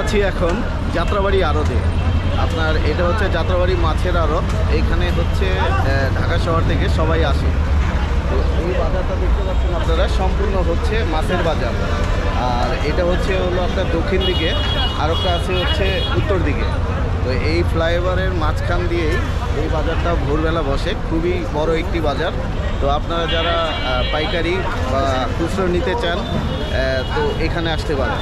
আছি এখন যাত্রাবাড়ি আড়তে। আপনার এটা হচ্ছে যাত্রাবাড়ি মাছের আড়ত। এইখানে হচ্ছে ঢাকা শহর থেকে সবাই আসে। তো এই বাজারটা দেখতে পাচ্ছেন আপনারা, সম্পূর্ণ হচ্ছে মাছের বাজার। আর এটা হচ্ছে হলো আপনার দক্ষিণ দিকে, আর একটা আছে হচ্ছে উত্তর দিকে। তো এই ফ্লাইওভারের মাঝখান দিয়েই এই বাজারটা ভোরবেলা বসে। খুবই বড় একটি বাজার। তো আপনারা যারা পাইকারি বা খুচরো নিতে চান তো এখানে আসতে পারেন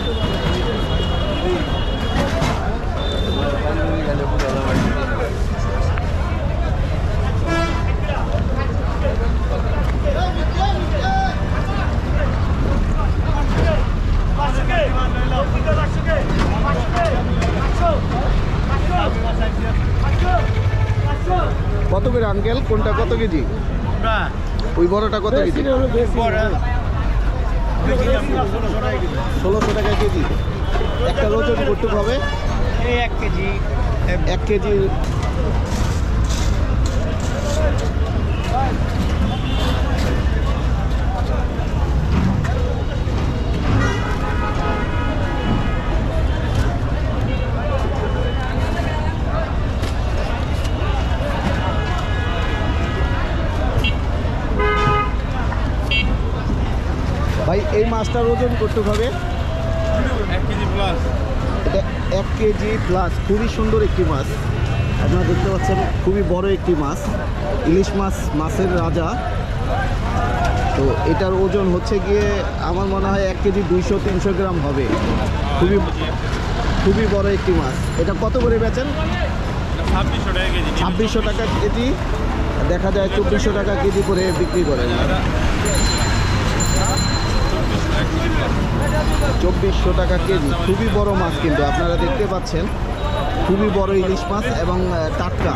কত করে আঙ্কেল কোনটা কত কেজি? ওই বড়টা কত কেজি? ষোলোশো টাকা কেজি। একটা ওজন করতে হবে। এক কেজি। এক কেজি ভাই এই মাছটার ওজন করতে হবে? এক কেজি প্লাস এটা এক কেজি প্লাস খুবই সুন্দর একটি মাছ। আপনারা দেখতে পাচ্ছেন খুবই বড় একটি মাছ। ইলিশ মাছ মাছের রাজা। তো এটার ওজন হচ্ছে গিয়ে আমার মনে হয় এক কেজি দুইশো তিনশো গ্রাম হবে। খুবই খুবই বড় একটি মাছ। এটা কত করে বেচেন? ছাব্বিশশো টাকা কেজি। ছাব্বিশশো টাকা কেজি। দেখা যায় চব্বিশশো টাকা কেজি করে বিক্রি করেন। চব্বিশশো টাকা কেজি। খুবই বড় মাছ কিন্তু, আপনারা দেখতে পাচ্ছেন। খুবই বড় ইলিশ মাছ এবং টাটকা।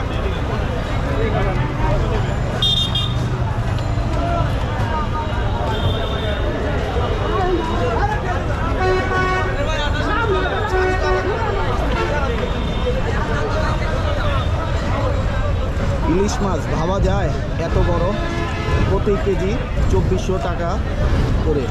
ইলিশ মাছ, ভাবা যায়, এত বড়। প্রতি কেজি চব্বিশশো টাকা করে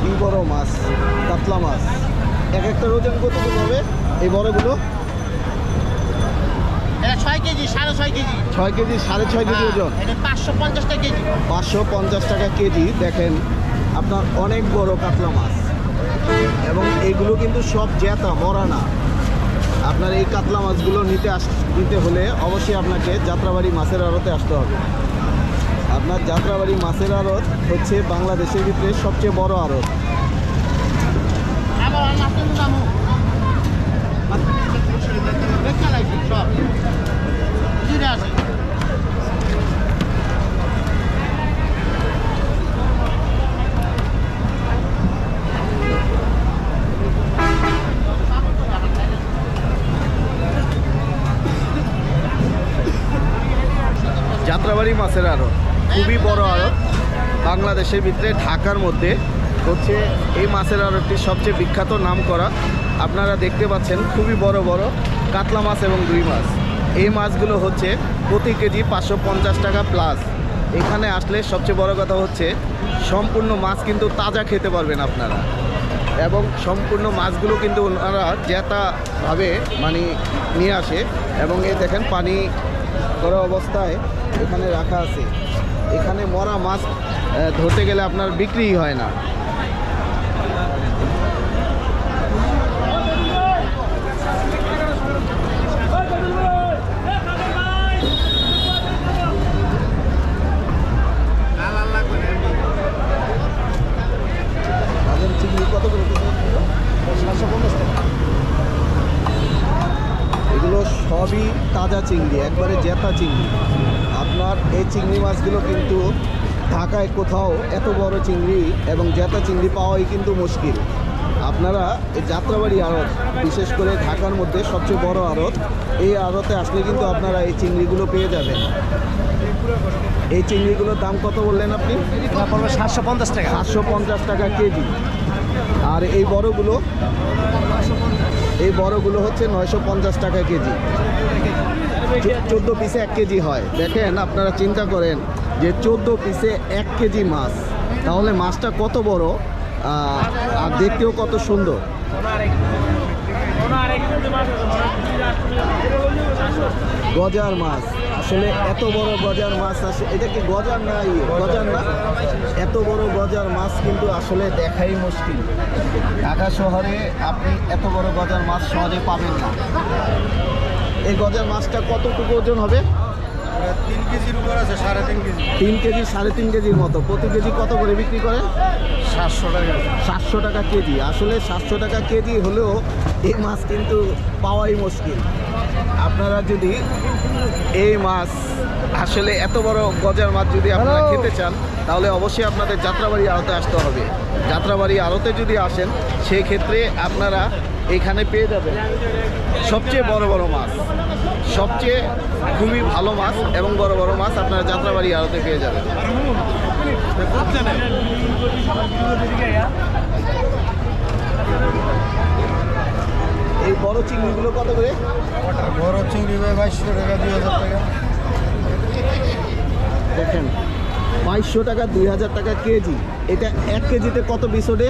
কি বড় মাছ কাতলা মাছ। এক একটা ওজন কতটুকু হবে এই বড়গুলো? ছয় কেজি সাড়ে ছয় কেজি। ছয় কেজি সাড়ে ছয় কেজি হ্যাঁ, ওজন। পাঁচশো পঞ্চাশ টাকা কেজি। পাঁচশো পঞ্চাশ টাকা কেজি দেখেন আপনার অনেক বড় কাতলা মাছ। এবং এগুলো কিন্তু সব জেতা মরা না। আপনার এই কাতলা মাছগুলো নিতে আস নিতে হলে অবশ্যই আপনাকে যাত্রাবাড়ি মাছের আড়তে আসতে হবে। আপনার যাত্রাবাড়ি মাছের আড়ত হচ্ছে বাংলাদেশের ভিতরে সবচেয়ে বড় আড়ত আবার আর নাচতে নামো বেকার লাগছে সব জিরে আছে যাত্রাবাড়ি মাছের আড়ত। খুবই বড় আড়ত। বাংলাদেশের ভিতরে ঢাকার মধ্যে হচ্ছে এই মাছের আড়তটি সবচেয়ে বিখ্যাত নাম করা আপনারা দেখতে পাচ্ছেন, খুবই বড় বড় কাতলা মাছ এবং রুই মাছ। এই মাছগুলো হচ্ছে প্রতি কেজি পাঁচশো পঞ্চাশ টাকা প্লাস এখানে আসলে সবচেয়ে বড় কথা হচ্ছে, সম্পূর্ণ মাছ কিন্তু তাজা খেতে পারবেন আপনারা। এবং সম্পূর্ণ মাছগুলো কিন্তু ওনারা জেতাভাবে মানে নিয়ে আসে। এবং এই দেখেন পানি করা অবস্থায় এখানে রাখা আছে। এখানে মরা মাছ ধরতে গেলে আপনার বিক্রিই হয় না বাজারে চিংড়ি কত করে সাতশো পঞ্চাশ টাকা এগুলো সবই তাজা চিংড়ি একবারে জেতা চিংড়ি। আপনার এই চিংড়ি মাছগুলো কিন্তু ঢাকায় কোথাও এত বড় চিংড়ি এবং জেতা চিংড়ি পাওয়াই কিন্তু মুশকিল। আপনারা এই যাত্রাবাড়ি আড়ত বিশেষ করে ঢাকার মধ্যে সবচেয়ে বড় আড়ত এই আড়তে আসলে কিন্তু আপনারা এই চিংড়িগুলো পেয়ে যাবেন। এই চিংড়িগুলোর দাম কত বললেন আপনি? সাতশো পঞ্চাশ টাকা। সাতশো পঞ্চাশ টাকা কেজি। আর এই বড়গুলো এই বড়গুলো হচ্ছে নয়শো পঞ্চাশ টাকা কেজি। চোদ্দ পিসে এক কেজি হয়। দেখেন, আপনারা চিন্তা করেন যে চোদ্দ পিসে এক কেজি মাছ। তাহলে মাছটা কত বড়? আর দেখতেও কত সুন্দর। গজার মাছ। আসলে এত বড় গজার মাছ আসে এটা কি গজার না ইয়ে? গজার না? এত বড় গজার মাছ কিন্তু আসলে দেখাই মুশকিল। ঢাকা শহরে আপনি এত বড় গজার মাছ সহজে পাবেন না। এই গজার মাছটা কতটুকু ওজন হবে? তিন কেজির উপর আছে সাড়ে তিন কেজি। তিন কেজি সাড়ে তিন কেজির মতো। প্রতি কেজি কত করে বিক্রি করেন? সাতশো টাকা। সাতশো টাকা কেজি। আসলে সাতশো টাকা কেজি হলেও এই মাছ কিন্তু পাওয়াই মুশকিল। আপনারা যদি এই মাছ আসলে এত বড় গজার মাছ যদি আপনারা খেতে চান তাহলে অবশ্যই আপনাদের যাত্রাবাড়ি আড়তে আসতে হবে। যাত্রাবাড়ি আড়তে যদি আসেন সেই ক্ষেত্রে আপনারা এখানে পেয়ে যাবেন সবচেয়ে বড় বড় মাছ। সবচেয়ে খুবই ভালো মাছ এবং বড় বড় মাছ আপনারা যাত্রাবাড়ি আড়তে পেয়ে যাবেন। এই বড় চিংড়িগুলো কত করে? বড় চিংড়ি ভাই বাইশশো টাকা দুই হাজার টাকা। দেখেন বাইশশো টাকা দুই হাজার টাকা কেজি। এটা এক কেজিতে কত পিস ওঠে?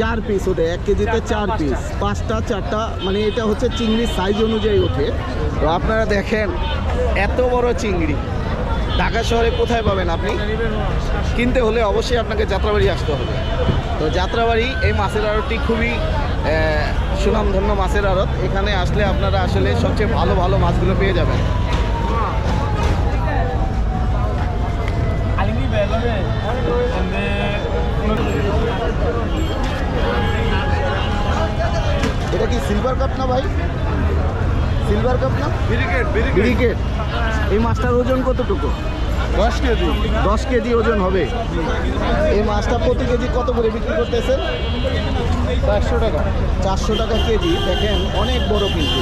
চার পিস ওঠে এক কেজিতে চার পিস পাঁচটা চারটা মানে এটা হচ্ছে চিংড়ির সাইজ অনুযায়ী ওঠে। তো আপনারা দেখেন এত বড় চিংড়ি। ঢাকা শহরে কোথায় পাবেন আপনি? কিনতে হলে অবশ্যই আপনাকে যাত্রাবাড়ি আসতে হবে। তো যাত্রাবাড়ি এই মাছের আড়তটি খুবই সুনামধন্য মাছের আড়ত। এখানে আসলে আপনারা আসলে সবচেয়ে ভালো ভালো মাছগুলো পেয়ে যাবেন। এটা কি সিলভার কাপ না ভাই? সিলভার কাপ না? ব্রিগেড ব্রিকেট এই মাছটার ওজন কতটুকু? দশ কেজি। দশ কেজি ওজন হবে। এই মাছটা প্রতি কেজি কত করে বিক্রি করতেছেন? চারশো টাকা। চারশো টাকা কেজি। দেখেন অনেক বড় কিন্তু।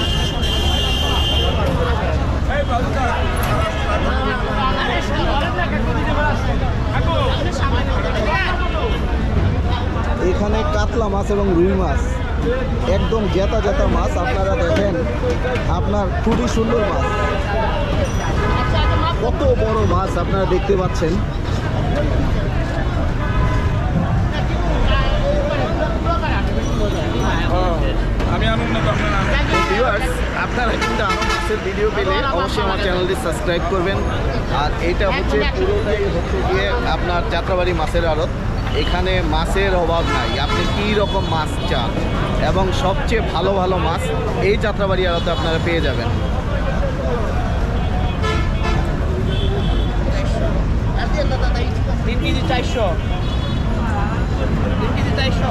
এখানে কাতলা মাছ এবং রুই মাছ। একদম জেতা জেতা মাছ। আপনারা দেখেন আপনার খুবই সুন্দর মাছ। কত বড় মাছ আপনারা দেখতে পাচ্ছেন? আপনারা কিন্তু আরও মাছের ভিডিও পেলে অবশ্যই আমার চ্যানেলটি সাবস্ক্রাইব করবেন। আর এইটা হচ্ছে পুরোটাই হচ্ছে গিয়ে আপনার যাত্রাবাড়ি মাছের আড়ত। এখানে মাছের অভাব নাই। আপনি কী রকম মাছ চান? এবং সবচেয়ে ভালো ভালো মাছ এই যাত্রাবাড়ি আড়তে আপনারা পেয়ে যাবেন তিন কেজি চারশো তিন কেজি চারশো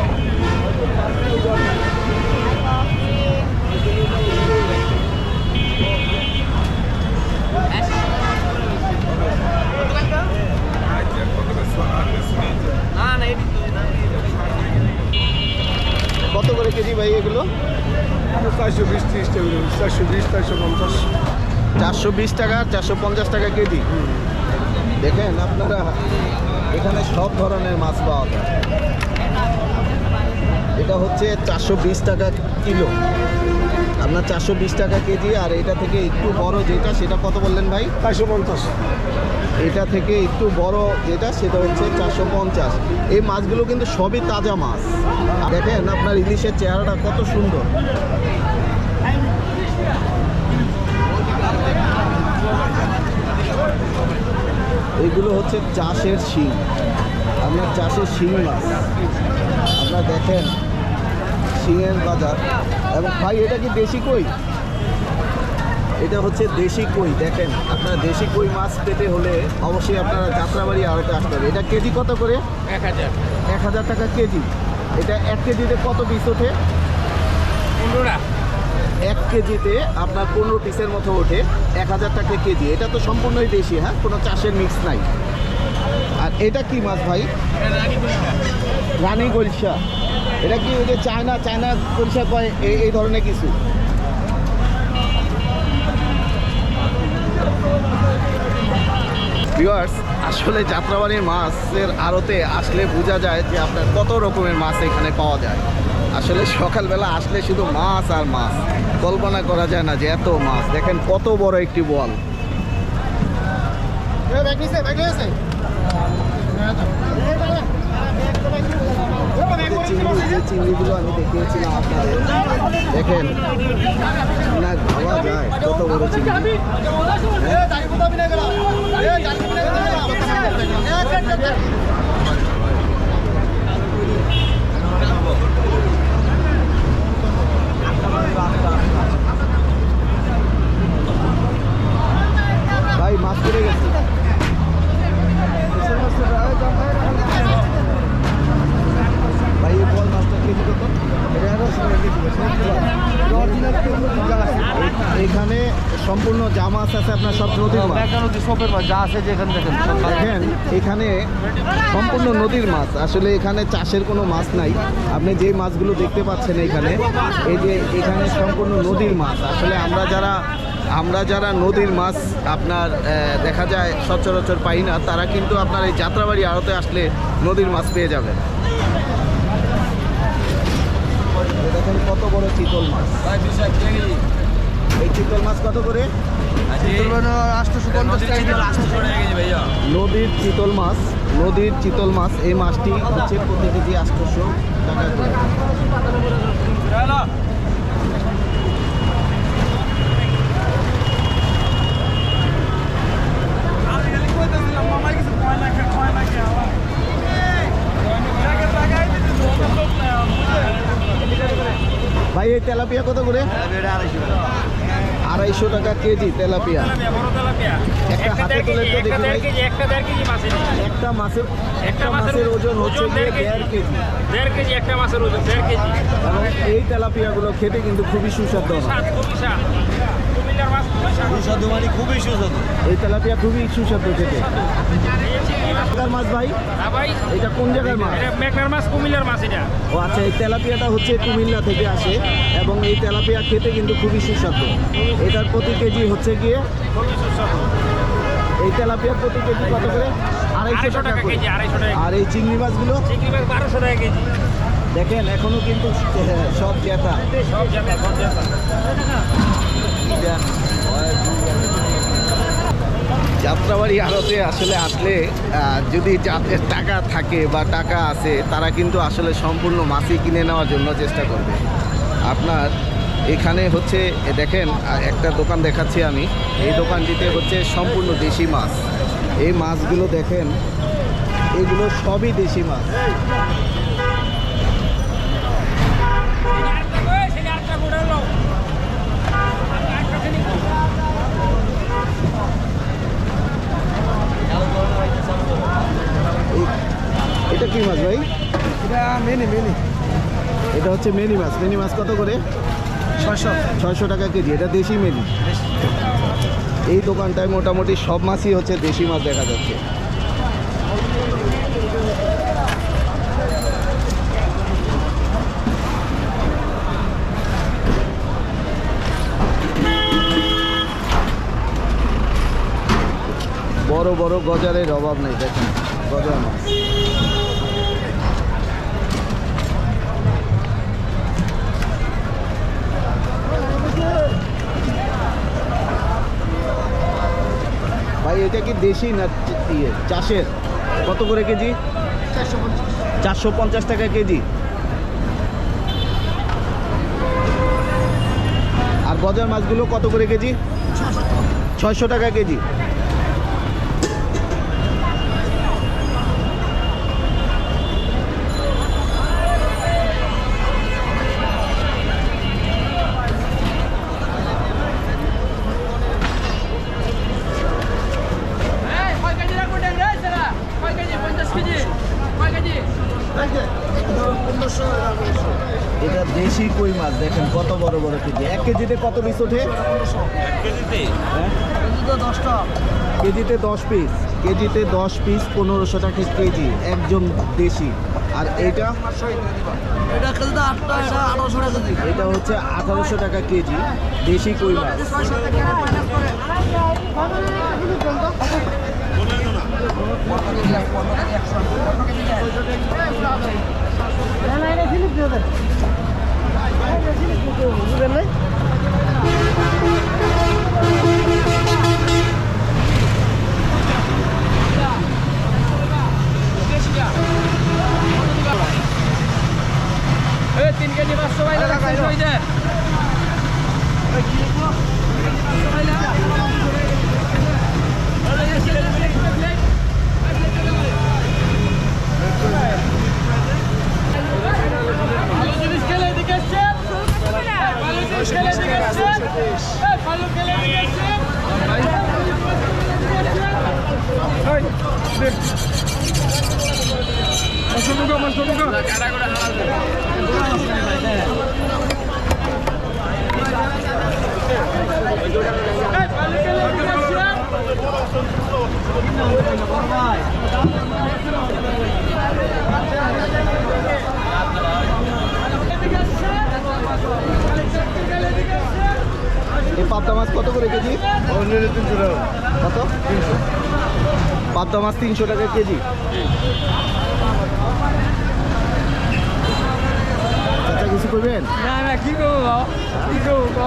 কত করে কেজি ভাই এগুলো? চারশো বিশ ত্রিশ চারশো বিশ চারশো পঞ্চাশ চারশো বিশ টাকা, চারশো পঞ্চাশ টাকা কেজি। দেখেন আপনারা। এখানে সব ধরনের মাছ পাওয়া যায়। এটা হচ্ছে চারশো বিশ টাকা কিলো। আপনার চারশো বিশ টাকা কেজি আর এটা থেকে একটু বড় যেটা সেটা কত বললেন ভাই? চারশো পঞ্চাশ। এটা থেকে একটু বড় যেটা সেটা হচ্ছে চারশো পঞ্চাশ। এই মাছগুলো কিন্তু সবই তাজা মাছ। দেখেন আপনার ইলিশের চেহারাটা কত সুন্দর। এগুলো হচ্ছে চাষের শিং। আপনার চাষের শিং মাছ। আপনারা দেখেন শিঙের বাজার। এবং ভাই এটা কি দেশি কই? এটা হচ্ছে দেশি কই দেখেন। আপনারা দেশি কই মাছ পেতে হলে অবশ্যই আপনারা যাত্রাবাড়ি আড়তে আসতে হবে। এটা কেজি কত করে? এক হাজার। এক হাজার টাকা কেজি। এটা এক কেজিতে কত পিস ওঠে? পনেরোটা এক কেজিতে আপনার পনেরো পিসের মতো ওঠে, এক হাজার টাকা কেজি। এটা তো সম্পূর্ণই দেশি হ্যাঁ? কোনো চাষের মিক্স নাই। আর এটা কি মাছ ভাই? রানী গলসা। এটা কি ওই যে চায়না চায়না পরিষেবা কয়? এই এই ধরনের কিছু। আসলে যাত্রাবাড়ির মাছের আড়তে আসলে বোঝা যায় যে আপনার কত রকমের মাছ এখানে পাওয়া যায়। আসলে সকালবেলা আসলে শুধু মাছ আর মাছ। কল্পনা করা যায় না যে এত মাছ। দেখেন কত বড় একটি বল। চিংড়িগুলো আমি দেখিয়েছিলাম আপনাদের। দেখেন না ভাবা যায় কত বড় চিংড়ি। ভাই মাছ পড়ে গেছে। ভাই এই বল মাছটা কেজি কত এখানে সম্পূর্ণ যা মাছ আছে আপনার সব নদীর মাছ। যা আছে যেখান দেখেন দেখেন এখানে সম্পূর্ণ নদীর মাছ। আসলে এখানে চাষের কোনো মাছ নাই। আপনি যে মাছগুলো দেখতে পাচ্ছেন এখানে এই যে এখানে সম্পূর্ণ নদীর মাছ। আসলে আমরা যারা আমরা যারা নদীর মাছ আপনার দেখা যায় সচরাচর পাই না তারা কিন্তু আপনার এই যাত্রাবাড়ি আড়তে আসলে নদীর মাছ পেয়ে যাবেন দেখেন কত বড় চিতল মাছ। এই চিতল মাছ কত করে? পঞ্চাশ নদীর চিতল মাছ নদীর চিতল মাছ এই মাছটি হচ্ছে প্রতি কেজি আটশোশো টাকা করে। তেলাপিয়া কত করে? আড়াইশো টাকা কেজি তেলাপিয়া। একটা হাতে তুলে তো দেখি একটা মাছের। একটা মাছের ওজন হচ্ছে গিয়ে দেড় কেজি। দেড় কেজি একটা মাছের ওজন দেড় কেজি। এবং এই তেলাপিয়াগুলো খেতে কিন্তু খুবই সুস্বাদু হয় কুমিল্লার মাছ খুবই সাত এই তেলাপিয়া খুবই সুস্বাদু খেতে। মাছ ভাই? হ্যাঁ ভাই। এটা কোন জায়গার মাছ? মেঘনার মাছ কুমিল্লার মাছ এটা। ও আচ্ছা এই তেলাপিয়াটা হচ্ছে কুমিল্লা থেকে আসে এবং এই তেলাপিয়া খেতে কিন্তু খুবই সুস্বাদু। এটার প্রতি কেজি হচ্ছে গিয়ে খুবই সুস্বাদু। এই তেলাপিয়া প্রতি কেজি কত করে? আড়াইশো টাকা কেজি আড়াইশো টাকা আর এই চিংড়ি মাছগুলো? চিংড়ি মাছ বারোশো টাকা কেজি। দেখেন এখনও কিন্তু সব জেতা সব জায়গা সব জায়গা যাত্রাবাড়ি আড়তে আসলে আসলে যদি যাদের টাকা থাকে বা টাকা আছে, তারা কিন্তু আসলে সম্পূর্ণ মাছই কিনে নেওয়ার জন্য চেষ্টা করবে। আপনার এখানে হচ্ছে দেখেন একটা দোকান দেখাচ্ছি আমি। এই দোকানটিতে হচ্ছে সম্পূর্ণ দেশি মাছ। এই মাছগুলো দেখেন, এগুলো সবই দেশি মাছ এই- এটা কি মাছ ভাই? এটা মেনে মেনে। এটা হচ্ছে মেনি মাছ। মেনি মাছ কত করে? ছয়শো। ছয়শো টাকা কেজি। এটা দেশি মেনি। এই দোকানটায় মোটামুটি সব মাছই হচ্ছে দেশি মাছ দেখা যাচ্ছে। বড় বড় গজারের অভাব নেই দেখেন। গজার মাছ। এটা কি দেশি না ইয়ে চাষের? কত করে কেজি? চারশো পঞ্চাশ। টাকা কেজি। আর গজার মাছগুলো কত করে কেজি? ছয়শো টাকা কেজি। বড় বড় কেজি। এক কেজিতে কত পিস ওঠে? হ্যাঁ? দশটা কেজিতে দশ পিস কেজিতে দশ পিস পনেরোশো টাকা কেজি একজন দেশি। আর এটা? এটা হচ্ছে আঠারোশো টাকা কেজি দেশি কই মাছ? এই তিন কেজি পাঁচশো বাইরে রাখছেন সইতে ভালো জিনিস খেলে এদিকে এসছেন ভালো জিনিস খেলে এদিকে এসছেন এই, ভালো খেলে এদিকে এসছেন এই, ভালো খেলে এদিকে এসছেন এদিকে এসছেন এদিকে এসছেন এই পাবদা মাছ কত করে কেজি? তিনশো টাকা। কত? তিনশো। পাবদা মাছ তিনশো টাকা কেজি। চাচা কিছু করবেন? না না কি করব কি করব?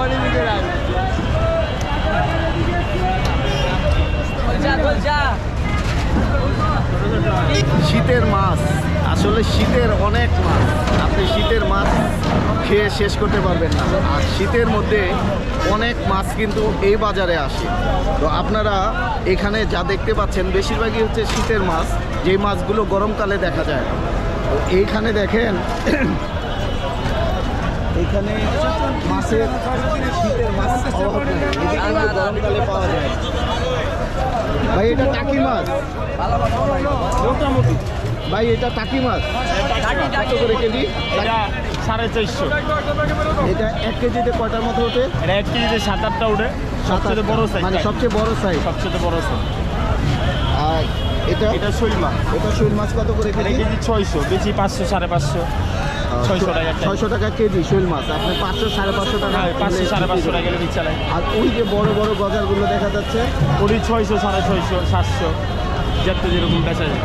শীতের মাছ। আসলে শীতের অনেক মাছ আপনি শীতের মাছ খেয়ে শেষ করতে পারবেন না। আর শীতের মধ্যে অনেক মাছ কিন্তু এই বাজারে আসে। তো আপনারা এখানে যা দেখতে পাচ্ছেন, বেশিরভাগই হচ্ছে শীতের মাছ, যেই মাছগুলো গরমকালে দেখা যায়। তো এইখানে দেখেন, এখানে মাছের শীতের মাছ গরমকালে পাওয়া যায়। ভাই, এটা টাকি মাছ? মোটামুটি। ভাই এটা টাকি মাছ। কত করে কেজি? এটা সাড়ে চারশো। এটা এক কেজিতে কয়টার মতো ওঠে? এটা এক কেজিতে সাত আটটা উঠে। সাত সবচেয়ে বড়। সাইজ মানে সবচেয়ে বড় সাইজ সবচেয়ে বড় সাইজ আর এটা? এটা শৈল মাছ। এটা শৈল মাছ কত করে কেজি? কেজি ছয়শো। বেশি পাঁচশো সাড়ে পাঁচশো। ছয়শো টাকা কেজি। কেজি শৈল মাছ। আপনি পাঁচশো সাড়ে পাঁচশো টাকা হ্যাঁ পাঁচশো সাড়ে পাঁচশো টাকা কেজি চালাই আর ওই যে বড় বড় গজারগুলো দেখা যাচ্ছে? ওটি ছয়শো সাড়ে ছয়শো সাতশো। যাতে যেরকম বেচা যায়।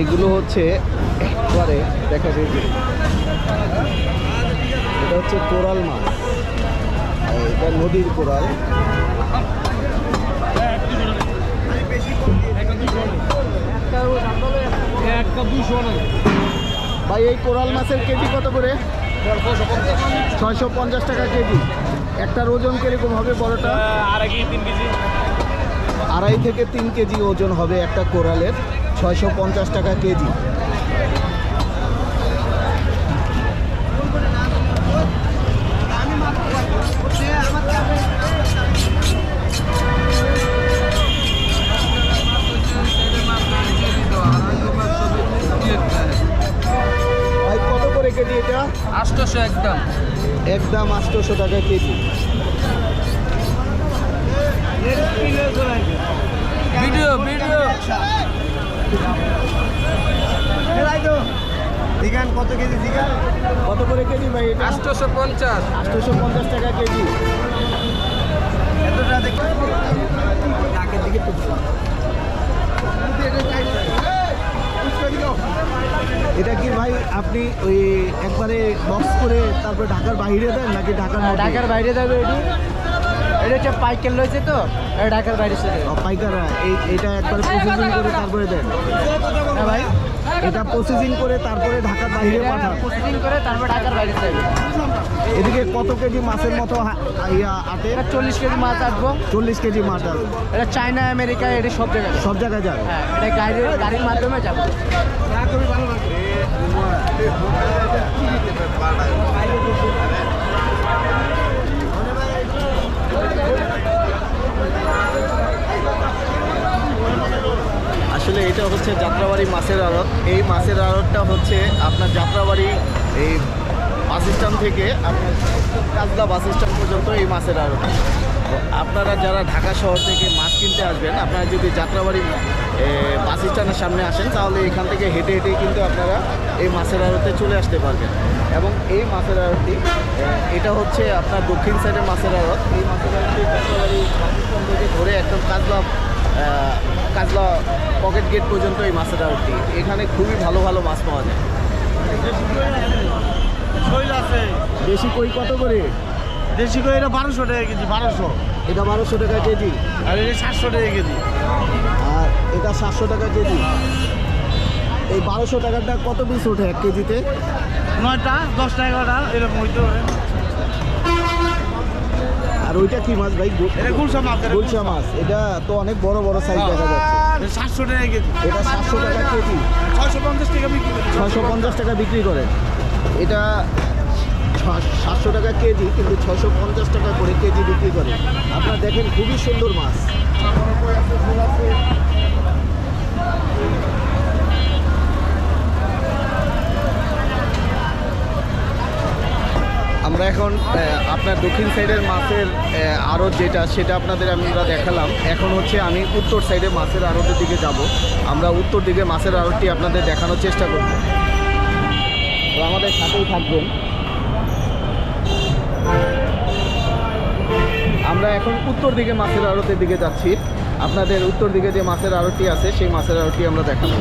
এগুলো হচ্ছে একবারে দেখা যায় এটা হচ্ছে কোরাল মাছ। এটা নদীর কোরাল। ভাই, এই কোরাল মাছের কেজি কত করে? ছয়শো পঞ্চাশ টাকা কেজি। একটার ওজন কীরকম হবে বড়টা আড়াই তিন কেজি। আড়াই থেকে তিন কেজি ওজন হবে একটা কোরালের ছয়শো পঞ্চাশ টাকা কেজি। একদম আটশোশো টাকা কেজি। Video video. দিগান কত কেজি কত করে কেজি ভাই আটশোশো পঞ্চাশ। আটশোশো পঞ্চাশ টাকা কেজি। এতটা দেখি দিকে এটা কি ভাই আপনি ওই একবারে বক্স করে তারপরে ঢাকার বাইরে দেন নাকি ঢাকার ঢাকার বাইরে যাবে এটি। এটা হচ্ছে পাইকেল রয়েছে তো এটা ঢাকার বাইরে চলে পাইকার পাইকাররা এই এটা একবারে প্রসেসিং করে তারপরে দেন। হ্যাঁ ভাই। এটা প্রসেসিং করে তারপরে ঢাকার বাইরে পাঠান। প্রসেসিং করে তারপর ঢাকার বাইরে এদিকে কত কেজি মাছের মতো আটে? চল্লিশ কেজি মাছ আসব। চল্লিশ কেজি মাছ আসব। এটা চায়না আমেরিকা এটা সব জায়গায় সব জায়গায় যাবে। হ্যাঁ এটা গাড়ির গাড়ির মাধ্যমে যাব। আসলে এটা হচ্ছে যাত্রাবাড়ি মাছের আড়ত। এই মাছের আড়তটা হচ্ছে আপনার যাত্রাবাড়ি এই বাস স্ট্যান্ড থেকে আপনার কাজলা বাস স্ট্যান্ড পর্যন্ত এই মাছের আড়ত। আপনারা যারা ঢাকা শহর থেকে মাছ কিনতে আসবেন, আপনারা যদি যাত্রাবাড়ি বাস স্ট্যান্ডের সামনে আসেন, তাহলে এখান থেকে হেঁটে হেঁটেই কিন্তু আপনারা এই মাছের আড়তে চলে আসতে পারবেন। এবং এই মাছের আড়তটি এটা হচ্ছে আপনার দক্ষিণ সাইডের মাছের আড়ত। এই মাছের আড়তটি যাত্রাবাড়ি বাস স্ট্যান্ড থেকে ধরে একদম কাজলা কাজলা পকেট গেট পর্যন্ত এই মাছের আড়তটি এখানে খুবই ভালো ভালো মাছ পাওয়া যায়। দেশি কই কত করে? দেশি কই এটা বারোশো টাকা কেজি বারোশো। এটা বারোশো টাকা কেজি? আর এটা সাতশো টাকা কেজি। আর এটা সাতশো টাকা কেজি? এই বারোশো টাকাটা কত পিস ওঠে এক কেজিতে? নয়টা দশটা এগারোটা এরকম হইতে পারে। ওইটা কি মাছ ভাই? এটা গুলশা মাছ এটা গুলশা মাছ। এটা তো অনেক বড় বড় সাইজ দেখা যাচ্ছে। এটা সাতশো টাকা কেজি। এটা সাতশো টাকা কেজি। ছয়শো পঞ্চাশ টাকা বিক্রি করি। ছশো পঞ্চাশ টাকা বিক্রি করে। এটা সাতশো টাকা কেজি কিন্তু ছশো পঞ্চাশ টাকা করে কেজি বিক্রি করে। আপনারা দেখেন খুবই সুন্দর মাছ। আমরা এখন আপনার দক্ষিণ সাইডের মাছের আড়ত যেটা, সেটা আপনাদের আমরা দেখালাম। এখন হচ্ছে আমি উত্তর সাইডে মাছের আড়তের দিকে যাব। আমরা উত্তর দিকে মাছের আড়তটি আপনাদের দেখানোর চেষ্টা করব। আমাদের সাথেই থাকবেন। আমরা এখন উত্তর দিকে মাছের আড়তের দিকে যাচ্ছি। আপনাদের উত্তর দিকে যে মাছের আড়তটি আছে, সেই মাছের আড়তটি আমরা দেখাবো।